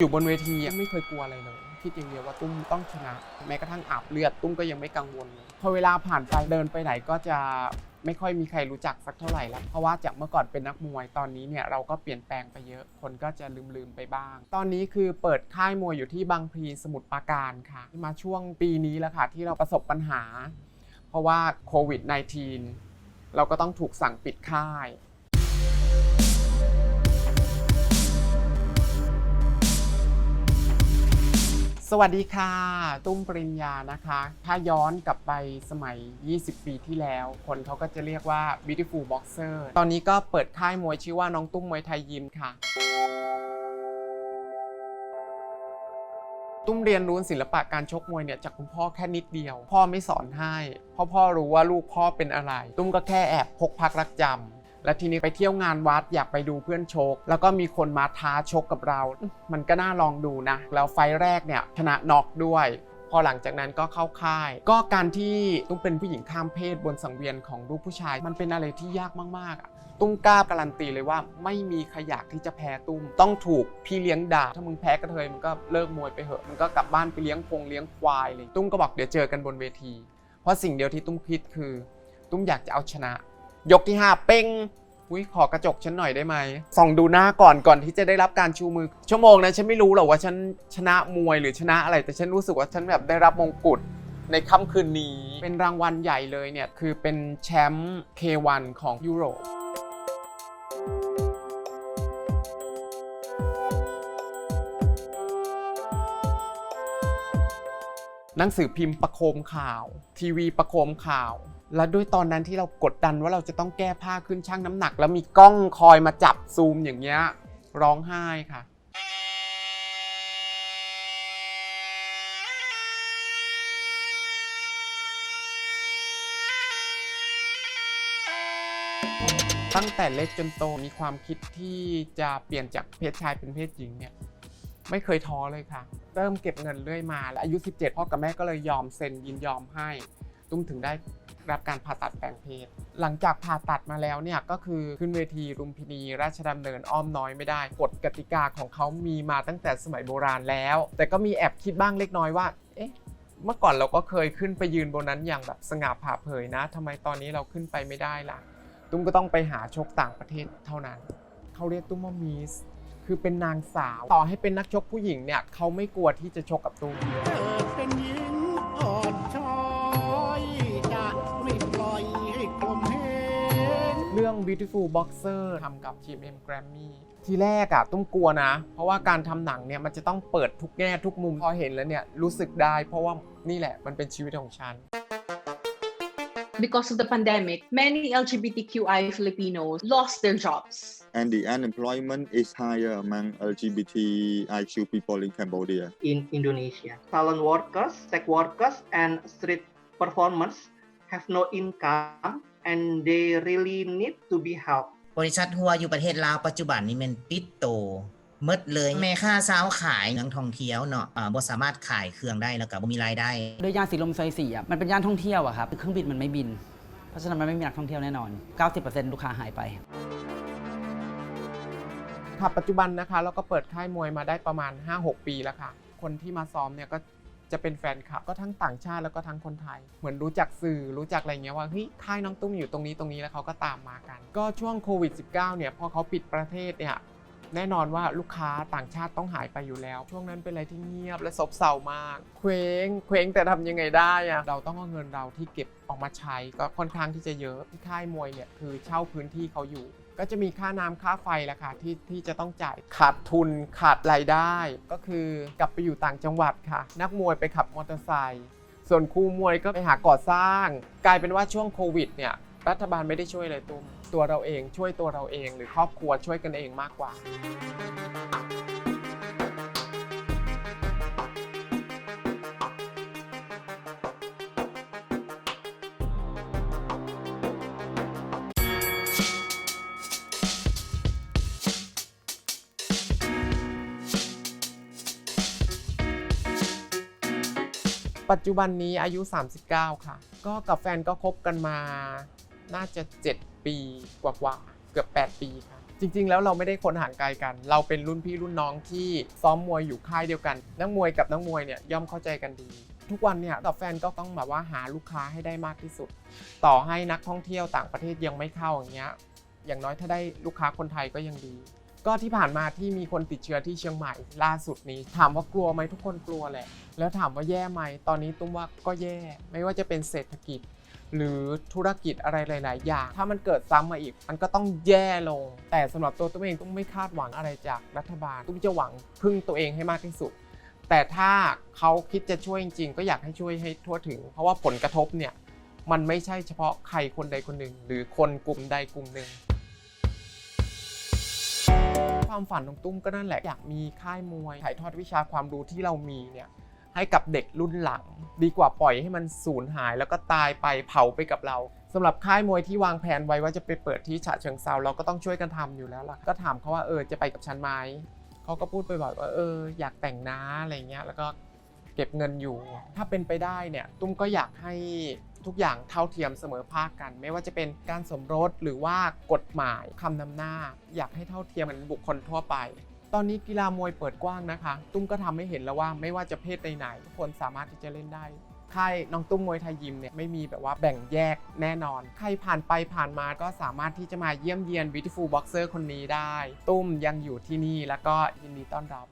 อยู่บนเวทีไม่เคยกลัวอะไรเลยคิดอย่างเดียวว่าตุ้มต้องชนะ แม้กระทั่งอาบเลือดตุ้มก็ยังไม่กังวลเลยพอเวลาผ่านไปเดินไปไหนก็จะไม่ค่อยมีใครรู้จักสักเท่าไหร่แล้วเพราะว่าจากเมื่อก่อนเป็นนักมวยตอนนี้เนี่ยเราก็เปลี่ยนแปลงไปเยอะคนก็จะลืมๆไปบ้าง ตอนนี้คือเปิดค่ายมวยอยู่ที่บางพลีสมุทรปราการค่ะ มาช่วงปีนี้แล้วค่ะที่เราประสบปัญหา เพราะว่าโควิด -19 เราก็ต้องถูกสั่งปิดค่าย สวัสดีค่ะ ตุ้มปริญญานะคะ ถ้าย้อนกลับไปสมัย 20 ปีที่แล้ว คนเขาก็จะเรียกว่า beautiful boxer ตอนนี้ก็เปิดค่ายมวยชื่อว่าน้องตุ้มมวยไทยยิมค่ะ ตุ้มเรียนรู้ศิลปะการชกมวยเนี่ยจากคุณพ่อแค่นิดเดียว พ่อไม่สอนให้ พ่อพ่อรู้ว่าลูกพ่อเป็นอะไร ตุ้มก็แค่แอบพกพักรักจำ และทีนี้ไปเที่ยวงานวัดอยากไปดูเพื่อนชกแล้วก็มีคนมาท้าชกกับเรา มันก็น่าลองดูนะ แล้วไฟล์แรกเนี่ยชนะน็อกด้วยพอหลังจากนั้นก็เข้าค่าย ก็การที่ตุ้มเป็นผู้หญิงข้ามเพศบนสังเวียนของลูกผู้ชาย มันเป็นอะไรที่ยากมากๆอะตุ้มกล้าการันตีเลยว่าไม่มีใครอยากที่จะแพ้ตุ้ม ต้องถูกพี่เลี้ยงด่า ถ้ามึงแพ้กระเทยมันก็เลิกมวยไปเหอะ มันก็กลับบ้านไปเลี้ยงพงเลี้ยงควายเลย ตุ้มก็บอกเดี๋ยวเจอกันบนเวที เพราะสิ่งเดียวที่ตุ้มคิดคือ ตุ้มอยากจะเอาชนะ ยกที่ห้าเป้งอุ้ยขอกระจกฉันหน่อยได้ไหมส่องดูหน้าก่อนก่อนที่จะได้รับการชูมือ ชั่วโมงนั้นฉันไม่รู้หรอกว่าฉันชนะมวยหรือชนะอะไร แต่ฉันรู้สึกว่าฉันแบบได้รับมงกุฎในค่ำคืนนี้ เป็นรางวัลใหญ่เลยเนี่ย คือเป็นแชมป์ K1 ของยุโรปหนังสือพิมพ์ประโคมข่าว ทีวีประโคมข่าว และด้วยตอนนั้นที่เรากดดันว่าเราจะต้องแก้ผ้าขึ้นช่างน้ำหนัก แล้วมีกล้องคอยมาจับซูมอย่างเงี้ยร้องไห้ค่ะ ตั้งแต่เล็กจนโตมีความคิดที่จะเปลี่ยนจากเพศชายเป็นเพศหญิงเนี่ยไม่เคยท้อเลยค่ะ เริ่มเก็บเงินเรื่อยมา และอายุ 17 พ่อกับแม่ก็เลยยอมเซ็นยินยอมให้ ตุ้มถึงได้ รับการผ่าตัดแปลงเพศ หลังจากผ่าตัดมาแล้วเนี่ยก็คือขึ้นเวทีรุมพินีราชดำเนินอ้อมน้อยไม่ได้กฎกติกาของเขามีมาตั้งแต่สมัยโบราณแล้ว แต่ก็มีแอบคิดบ้างเล็กน้อยว่าเอ๊ะเมื่อก่อนเราก็เคยขึ้นไปยืนบนนั้นอย่างแบบสง่าผ่าเผยนะทำไมตอนนี้เราขึ้นไปไม่ได้ล่ะ ตุ้มก็ต้องไปหาชกต่างประเทศเท่านั้นเขาเรียกตุ้มว่ามิสคือเป็นนางสาว ต่อให้เป็นนักชกผู้หญิงเนี่ยเขาไม่กลัวที่จะชกกับตุ้ม Beautiful Boxer ทำกับ GMM Grammy ทีแรกอะตุ้มกลัวนะ เพราะว่าการทำหนังเนี่ยมันจะต้องเปิดทุกแง่ทุกมุมพอเห็นแล้วเนี่ยรู้สึกได้ เพราะว่านี่แหละมันเป็นชีวิตของฉัน because of the pandemic, many LGBTQI Filipinos lost their jobs. and the unemployment is higher among LGBTIQ people in Cambodia. in Indonesia. Salon workers, tech workers, and street performers have no income and they really need to be helped. บริษัททัวร์อยู่ประเทศลาวปัจจุบันนี้แมันปิดโตหมดเลยแม่ค่าสาวขายนักท่องเที่ยวเนาะอ่าบ่สามารถขายเครื่องได้แล้วก็บ่มีรายได้ด้วยย่านสีลมซอยสี่อะมันเป็นย่านท่องเที่ยวอะครับเครื่องบินมันไม่บิน เพราะฉะนั้นมันไม่มีนักท่องเที่ยวแน่นอน 90%ลูกค้าหายไปค่ะปัจจุบันนะคะเราก็เปิดค่ายมวยมาได้ประมาณ 5-6 ปีแล้วค่ะ คนที่มาซ้อมเนี่ยก็ จะเป็นแฟนคลับก็ทั้งต่างชาติแล้วก็ทั้งคนไทย เหมือนรู้จักสื่อรู้จักอะไรเงี้ยว่าเฮ้ยค่ายน้องตุ้มอยู่ตรงนี้ตรงนี้แล้วเขาก็ตามมากัน ก็ช่วงโควิด -19 เนี่ยพอเขาปิดประเทศเนี่ยแน่นอนว่าลูกค้าต่างชาติต้องหายไปอยู่แล้ว ช่วงนั้นเป็นอะไรที่เงียบและซบเซามาก เคว้งเคว้งแต่ทำยังไงได้อะเราต้องเอาเงินเราที่เก็บออกมาใช้ก็ค่อนข้างที่จะเยอะที่ค่ายมวยเนี่ยคือเช่าพื้นที่เขาอยู่ ก็จะมีค่าน้ำค่าไฟแหละค่ะที่ที่จะต้องจ่ายขาดทุนขาดรายได้ ก็คือกลับไปอยู่ต่างจังหวัดค่ะ นักมวยไปขับมอเตอร์ไซค์ส่วนครูมวยก็ไปหาก่อสร้าง กลายเป็นว่าช่วงโควิดเนี่ยรัฐบาลไม่ได้ช่วยเลยตุ้มตัวเราเองช่วยตัวเราเอง หรือครอบครัวช่วยกันเองมากกว่า ปัจจุบันนี้อายุ 39 ค่ะ ก็กับแฟนก็คบกันมา น่าจะ 7 ปีกว่าๆ เกือบ 8 ปีค่ะ จริงๆ แล้วเราไม่ได้คนห่างไกลกัน เราเป็นรุ่นพี่รุ่นน้องที่ซ้อมมวยอยู่ค่ายเดียวกัน นักมวยกับนักมวยเนี่ยย่อมเข้าใจกันดี ทุกวันเนี่ยกับแฟนก็ต้องแบบว่าหาลูกค้าให้ได้มากที่สุด ต่อให้นักท่องเที่ยวต่างประเทศยังไม่เข้าอย่างเงี้ย อย่างน้อยถ้าได้ลูกค้าคนไทยก็ยังดี ก็ที่ผ่านมาที่มีคนติดเชื้อที่เชียงใหม่ล่าสุดนี้ ถามว่ากลัวไหมทุกคนกลัวแหละ แล้วถามว่าแย่ไหมตอนนี้ตุ้มว่าก็แย่ไม่ว่าจะเป็นเศรษฐกิจ หรือธุรกิจอะไรหลาย ๆ อย่าง ถ้ามันเกิดซ้ำมาอีก มันก็ต้องแย่ลง แต่สำหรับตัวตุ้มเองตุ้มไม่คาดหวังอะไรจากรัฐบาลตุ้มจะหวังพึ่งตัวเองให้มากที่สุด แต่ถ้าเขาคิดจะช่วยจริง ๆ ก็อยากให้ช่วยให้ทั่วถึง เพราะว่าผลกระทบเนี่ยมันไม่ใช่เฉพาะใครคนใดคนหนึ่ง หรือคนกลุ่มใดกลุ่มหนึ่ง ความฝันของตุ้มก็นั่นแหละอยากมีค่ายมวยถ่ายทอดวิชาความรู้ที่เรามีเนี่ยให้กับเด็กรุ่นหลัง ดีกว่าปล่อยให้มันสูญหายแล้วก็ตายไปเผาไปกับเราสำหรับค่ายมวยที่วางแผนไว้ว่าจะไปเปิดที่ฉะเชิงเซาเราก็ต้องช่วยกันทำอยู่แล้วล่ะก็ถามเขาว่าเออจะไปกับฉันไหมเขาก็พูดไปบ่อยว่าเอออยากแต่งนะอะไรเงี้ยแล้วก็เก็บเงินอยู่ ถ้าเป็นไปได้เนี่ยตุ้มก็อยากให้ ทุกอย่างเท่าเทียมเสมอภาคกัน ไม่ว่าจะเป็นการสมรสหรือว่ากฎหมายคำนำหน้า อยากให้เท่าเทียมเหมือนบุคคลทั่วไป ตอนนี้กีฬามวยเปิดกว้างนะคะ ตุ้มก็ทำให้เห็นแล้วว่าไม่ว่าจะเพศใดๆทุกคนสามารถที่จะเล่นได้ค่ายน้องตุ้มมวยไทยยิมเนี่ยไม่มีแบบว่าแบ่งแยกแน่นอน ใครผ่านไปผ่านมาก็สามารถที่จะมาเยี่ยมเยียน Beautiful Boxer คนนี้ได้ ตุ้มยังอยู่ที่นี่แล้วก็ยินดีต้อนรับ